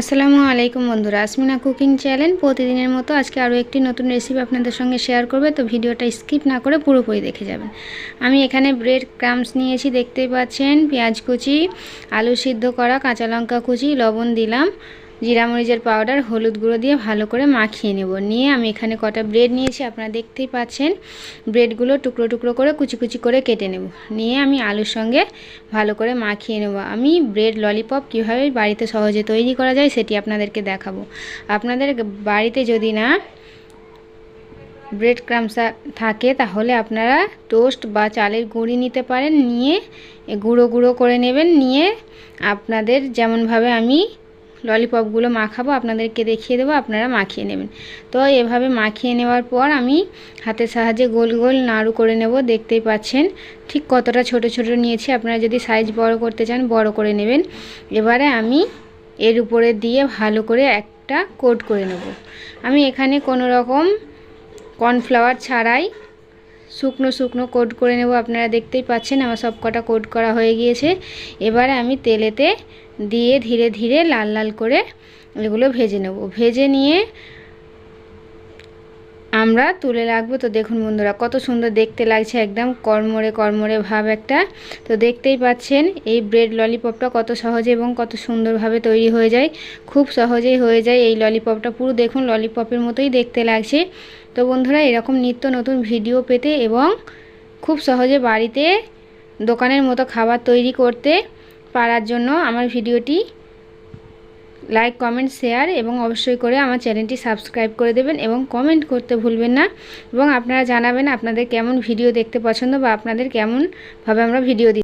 আসসালামু আলাইকুম বন্ধুরা, আসমিনা কুকিং চ্যানেল। প্রতিদিনের মতো আজকে আরও একটি নতুন রেসিপি আপনাদের সঙ্গে শেয়ার করবে, তো ভিডিওটা স্কিপ না করে পুরোপুরি দেখে যাবেন। আমি এখানে ব্রেড ক্রামস নিয়েছি, দেখতেই পাচ্ছেন, পেঁয়াজ কুচি, আলু সিদ্ধ করা, কাঁচা লঙ্কা কুচি, লবণ দিলাম। জিরা মরিচের পাউডার, হলুদ গুঁড়ো দিয়ে ভালো করে মাখিয়ে নেব। নিয়ে আমি এখানে কটা ব্রেড নিয়েছি, আপনারা দেখতেই পাচ্ছেন। ব্রেডগুলো টুকরো টুকরো করে কুচি কুচি করে কেটে নেব। নিয়ে আমি আলুর সঙ্গে ভালো করে মাখিয়ে নেব। আমি ব্রেড ললিপপ কীভাবে বাড়িতে সহজে তৈরি করা যায় সেটি আপনাদেরকে দেখাবো। আপনাদের বাড়িতে যদি না ব্রেড ক্রামস থাকে, তাহলে আপনারা টোস্ট বা চালের গুঁড়ি নিতে পারেন। নিয়ে গুঁড়ো গুঁড়ো করে নেবেন। নিয়ে আপনাদের যেমনভাবে আমি ললিপপগুলো মাখাবো, আপনাদেরকে দেখিয়ে দেবো, আপনারা মাখিয়ে নেবেন। তো এভাবে মাখিয়ে নেওয়ার পর আমি হাতের সাহায্যে গোল গোল নাড়ু করে নেব, দেখতেই পাচ্ছেন। ঠিক কতটা ছোট ছোট নিয়েছি, আপনারা যদি সাইজ বড় করতে চান, বড় করে নেবেন। এবারে আমি এর উপরে দিয়ে ভালো করে একটা কোট করে নেব। আমি এখানে কোনো রকম কর্নফ্লাওয়ার ছাড়াই শুকনো শুকনো কোট করে নেব। আপনারা দেখতেই পাচ্ছেন আমার সব কটা কোট করা হয়ে গিয়েছে। এবারে আমি তেলেতে দিয়ে ধীরে ধীরে লাল লাল করে এগুলো ভেজে নেব। ভেজে নিয়ে আমরা তুলে রাখব। তো দেখুন বন্ধুরা, কত সুন্দর দেখতে লাগছে একদম কর্মরে কর্মরে ভাব একটা। তো দেখতেই পাচ্ছেন, এই ব্রেড ললিপপটা কত সহজে এবং কত সুন্দরভাবে তৈরি হয়ে যায়। খুব সহজেই হয়ে যায় এই ললিপপটা। পুরো দেখুন ললিপপের মতোই দেখতে লাগছে। তো বন্ধুরা, এরকম নিত্য নতুন ভিডিও পেতে এবং খুব সহজে বাড়িতে দোকানের মতো খাবার তৈরি করতে পারার জন্য আমার ভিডিওটি লাইক কমেন্ট শেয়ার এবং অবশ্যই করে আমার চ্যানেলটি সাবস্ক্রাইব করে দেবেন এবং কমেন্ট করতে ভুলবেন না এবং আপনারা জানাবেন আপনাদের কেমন ভিডিও দেখতে পছন্দ বা আপনাদের কেমনভাবে আমরা ভিডিও দিই